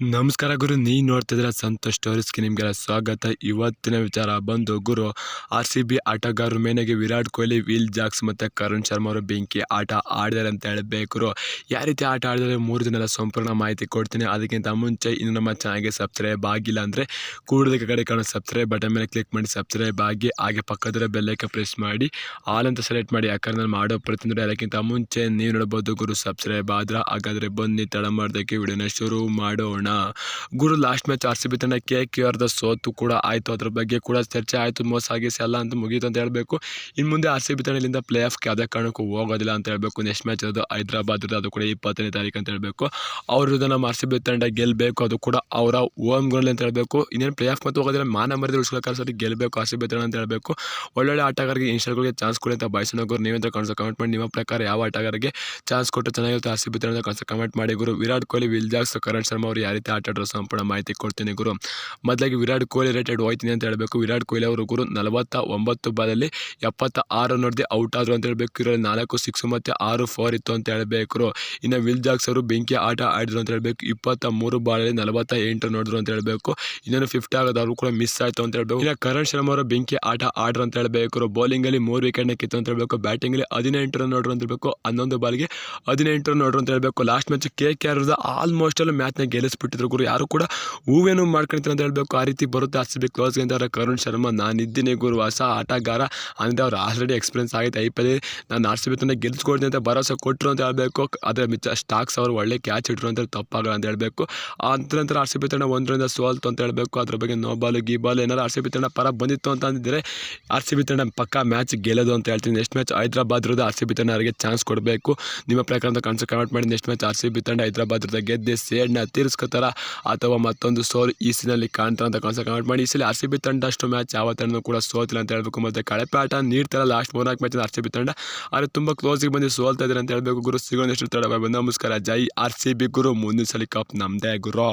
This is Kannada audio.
ನಮಸ್ಕಾರ ಗುರು ನೀ ನೋಡ್ತಿದ್ರೆ ಸಂತೋಷ್ ಸ್ಟೋರೀಸ್ಗೆ ನಿಮಗೆಲ್ಲ ಸ್ವಾಗತ. ಇವತ್ತಿನ ವಿಚಾರ ಬಂದು ಗುರು, ಆರ್ ಸಿ ಬಿ ಆಟಗಾರರು ಮೇನಾಗಿ ವಿರಾಟ್ ಕೊಹ್ಲಿ, ವಿಲ್ ಜಾಕ್ಸ್ ಮತ್ತು ಕರುಣ್ ಶರ್ಮಾ ಅವರು ಬೆಂಕಿ ಆಟ ಆಡಿದಾರೆ ಅಂತ ಹೇಳಬೇಕು ಯಾವ ರೀತಿ ಆಟ ಆಡಿದ್ರೆ ಮೂರು ದಿನ ಸಂಪೂರ್ಣ ಮಾಹಿತಿ ಕೊಡ್ತೀನಿ. ಅದಕ್ಕಿಂತ ಮುಂಚೆ ಇನ್ನು ನಮ್ಮ ಚಾನಲ್ಗೆ ಸಬ್ಸ್ಕ್ರೈಬ್ ಆಗಿಲ್ಲ ಅಂದರೆ ಕೂಡಲಿಕ್ಕೆ ಕಡೆ ಕಾಣೋ ಸಬ್ಸ್ಕ್ರೈಬ್ ಬಟನ್ ಮೇಲೆ ಕ್ಲಿಕ್ ಮಾಡಿ ಸಬ್ಸ್ಕ್ರೈಬ್ ಆಗಿ, ಹಾಗೆ ಪಕ್ಕದ ಬೆಲ್ಲೈಕ ಪ್ರೆಸ್ ಮಾಡಿ, ಆಲ್ ಅಂತ ಸೆಲೆಕ್ಟ್ ಮಾಡಿ ಯಾಕಂದ್ರೆ ನಾನು ಮಾಡೋ ಪ್ರತಿಯೊಂದು ಅದಕ್ಕಿಂತ ಮುಂಚೆ ನೀವು ನೋಡ್ಬೋದು ಗುರು, ಸಬ್ಸ್ಕ್ರೈಬ್ ಆದ್ರೆ ಹಾಗಾದರೆ ಬನ್ನಿ ತಡ ಮಾಡೋದಕ್ಕೆ ವಿಡಿಯೋನ ಶುರು ಮಾಡೋಣ. ಗುರು last match R C B ತಂಡ ಕೆ ಕೆ ಆರ್ದ ಸೋತು ಕೂಡ ಆಯಿತು. ಅದ್ರ ಬಗ್ಗೆ ಕೂಡ ಚರ್ಚೆ ಆಯಿತು. ಮೋಸ ಆಗಿಸಿ ಎಲ್ಲ ಅಂತ ಮುಗೀತು ಅಂತ ಹೇಳಬೇಕು. ಇನ್ನು ಮುಂದೆ ಆರ್ ಸಿ ಬಿ ತಂಡದಿಂದ ಪ್ಲೇ ಆಫ್ಗೆ ಯಾವುದೇ ಕಾರಣಕ್ಕೂ ಹೋಗೋದಿಲ್ಲ ಅಂತ ಹೇಳಬೇಕು. ನೆಕ್ಸ್ಟ್ ಮ್ಯಾಚ್ ಅದು ಹೈದರಾಬಾದ್ ಅದು ಕೂಡ ಇಪ್ಪತ್ತನೇ ತಾರೀಕು ಅಂತ ಹೇಳಬೇಕು. ಅವ್ರ ನಮ್ಮ ಆರ್ ಸಿ ಬಿ ತಂಡ ಗೆಲ್ಲಬೇಕು ಅದು ಕೂಡ ಅವರ ಓಮ್ ಗೋಲ್ ಅಂತ ಹೇಳಬೇಕು. ಇನ್ನೇನು ಪ್ಲೇ ಆಫ್ ಮತ್ತು ಹೋಗೋದಿಲ್ಲ. ಮಾನ ಮರದ ಉಳಿಸ್ಕೊಳ್ಳೋ ಸರಿ ಗೆಲ್ಲಬೇಕು ಆರ್ ಸಿ ಬಿ ತಂಡ ಅಂತ ಹೇಳಬೇಕು. ಒಳ್ಳೊಳ್ಳೆ ಆಟಗಾರರಿಗೆ ಇನ್ಸ್ಟಾಗ್ರಾಮ್ಗೆ ಚಾನ್ಸ್ ಕೊಡಿ ಅಂತ ಬಯಸೋಣ ಗುರು ನೀವಂತ ಕಾಣಿಸೋ ಕಮೆಂಟ್ ಮಾಡಿ. ನಿಮ್ಮ ಪ್ರಕಾರ ಯಾವ ಆಟಗಾರಿಗೆ ಚಾನ್ಸ್ ಕೊಟ್ಟು ಚೆನ್ನಾಗಿರುತ್ತೆ ಆರ್ ಸಿ ಬಿ ತಂಡ ಕಮೆಂಟ್ ಮಾಡಿ. ಗುರು ವಿರಾಟ್ ಕೊಹ್ಲಿ ವಿಲ್ ಜಾಕ್ಸ್ ಕರಣ್ ಶರ್ಮಾ ಅವರು ಯಾವ ರೀತಿ ಆಟ ಆಡೋ ಸಂಪೂರ್ಣ ಮಾಹಿತಿ ಕೊಡ್ತೀನಿ ಗುರು. ಮೊದಲಾಗಿ ವಿರಾಟ್ ಕೊಹ್ಲಿ ರೇಟೆಡ್ ಹೋಯ್ತೀನಿ ಅಂತ ಹೇಳಬೇಕು. ವಿರಾಟ್ ಕೊಹ್ಲಿ ಅವರು ಗುರು ನಲವತ್ತ ಒಂಬತ್ತು ಬಾಲಲ್ಲಿ ಎಪ್ಪತ್ತ ಆರು ನೋಡಿದೆ ಔಟ್ ಆದರು ಅಂತ ಹೇಳಬೇಕು. ಇದರಲ್ಲಿ ನಾಲ್ಕು ಸಿಕ್ಸ್ ಮತ್ತು ಆರು ಫೋರ್ ಇತ್ತು ಅಂತ ಹೇಳಬೇಕು ಇನ್ನು ವಿಲ್ ಜಾಕ್ಸ್ ಅವರು ಬೆಂಕಿ ಆಟ ಆಡಿದ್ರು ಅಂತ ಹೇಳಬೇಕು. ಇಪ್ಪತ್ತ ಮೂರು ಬಾಲಲ್ಲಿ ನಲವತ್ತ ಎಂಟು ನೋಡಿದ್ರು ಅಂತ ಹೇಳಬೇಕು. ಇನ್ನೊಂದು ಫಿಫ್ಟ್ ಆಗೋದವರು ಕೂಡ ಮಿಸ್ ಆಯಿತು ಅಂತ ಹೇಳಬೇಕು. ಇನ್ನು ಕರಣ್ ಶರ್ಮಾ ಅವರು ಬೆಂಕಿ ಆಟ ಆಡ್ರು ಅಂತ ಹೇಳಬೇಕು ಬೌಲಿಂಗಲ್ಲಿ ಮೂರು ವಿಕೆಟ್ನ ಕಿತ್ತು ಅಂತ ಹೇಳಬೇಕು. ಬ್ಯಾಟಿಂಗಲ್ಲಿ ಹದಿನೆಂಟು ರನ್ ನೋಡ್ರು ಅಂತ ಹೇಳಬೇಕು. ಹನ್ನೊಂದು ಬಾಲ್ಗೆ ಹದಿನೆಂಟು ರನ್ ನೋಡ್ರು ಅಂತ ಹೇಳಬೇಕು. Last match K K R almost ಅಲ್ಲಿ ಮ್ಯಾಚ್ನ ಗೆಲ್ಲಿಸ್ಬಿಟ್ಟಿದ್ರು ಗುರು, ಯಾರು ಕೂಡ ಹೂವೇನು ಮಾಡ್ಕೊಳ್ತೀನಿ ಅಂತ ಹೇಳಬೇಕು. ಆ ರೀತಿ ಬರುತ್ತೆ. ಆರ್ ಸಿ ಬಿ ಕ್ಲೋಸ್ಗೆ ಅಂತಾರೆ ಕರುಣ್ ಶರ್ಮಾ, ನಾನಿದ್ದೀನಿ ಗುರು. ಹೊಸ ಆಟಗಾರ. ಅಂದರೆ ಅವ್ರು ಆಲ್ರೆಡಿ ಎಕ್ಸ್ಪೀರಿಯನ್ಸ್ ಆಗಿದೆ ಐ ಪಿ ನಾನು ಆರ್ ಸಿ ಬಿ ಗೆಲ್ಸ್ಕೊಡ್ತೀನಿ ಅಂತ ಭರವಸೆ ಕೊಟ್ಟರು ಅಂತ ಹೇಳಬೇಕು. ಅದರ ಮಿಚ್ಚ ಸ್ಟಾಕ್ಸ್ ಅವರು ಒಳ್ಳೆ ಕ್ಯಾಚ್ ಇಟ್ರು ಅಂತ ತಪ್ಪಾಗಲ್ಲ ಅಂತ ಹೇಳಬೇಕು. ಆ ನಂತರ ಆರ್ ಸಿ ಬಿ ತಂಡ ಒಂದರಿಂದ ಸೋಲ್ತು ಅಂತ ಹೇಳಬೇಕು. ಅದ್ರ ಬಗ್ಗೆ ನೋ ಬಾಲ್ ಗಿ ಬಾಲ್ ಏನಾರು ಆರ್ ಸಿ ಬಿ ತಂಡ ಪರ ಬಂದಿತ್ತು ಅಂತ ಅಂದಿದ್ರೆ ಆರ್ ಸಿ ಬಿ ತಂಡ ಪಕ್ಕ ಮ್ಯಾಚ್ ಗೆಲ್ಲೋದು ಅಂತ ಹೇಳ್ತೀನಿ. ನೆಕ್ಸ್ಟ್ ಮ್ಯಾಚ್ ಹೈದ್ರಾಬಾದ್ ಇರೋದು ಆರ್ ಸಿ ಬಿ ತಂಡ ಅವರಿಗೆ ಚಾನ್ಸ್ ಕೊಡಬೇಕು. ನಿಮ್ಮ ಪ್ರಕಾರ ಅಂತ ಕಮೆಂಟ್ ಮಾಡಿ. Next match R C B ತಂಡ ಹೈದ್ರಾಬಾದ್ ಇರೋದ ಗೆದ್ದೆ. ಸೇಡ್ನ ತೀರಿಸ್ಕೋತಾರ. ಅಥವಾ ಮತ್ತೊಂದು ಸೋಲ್ ಈ ಸೀನಲ್ಲಿ ಕಾಣ್ತಾರ ಅಂತ ಕನ್ಸ ಕಮೆಂಟ್ ಮಾಡಿ. ಈ ಸಲ ಆರ್ ಸಿ ಬಿ ತಂಡ ಅಷ್ಟು ಮ್ಯಾಚ್ ಯಾವ ತಂಡ ಕೂಡ ಸೋತಿಲ್ಲ ಅಂತ ಹೇಳ್ಬೇಕು. ಮತ್ತೆ ಕಳಪೆ ಆಟ ನೀಡ್ತಾರ ಲಾಸ್ಟ್ ಮೂರ್ನಾಲ್ಕು ಮ್ಯಾಚ್ ಆರ್ ಸಿ ಬಿ ತಂಡ ಆದರೆ ತುಂಬ ಕ್ಲೋಸಿಗೆ ಬಂದು ಸೋಲ್ತಾ ಇದ್ದಾರೆ ಅಂತ ಹೇಳಬೇಕು. ಗುರು, ಸಿಗೋಣ ಎಷ್ಟು ತಡ ನಮಸ್ಕಾರ. ಜೈ ಆರ್ ಸಿ ಬಿ ಗುರು. ಮುಂದಿನ ಸಲ ಕಪ್ ನಮ್ಮದೇ ಗುರು.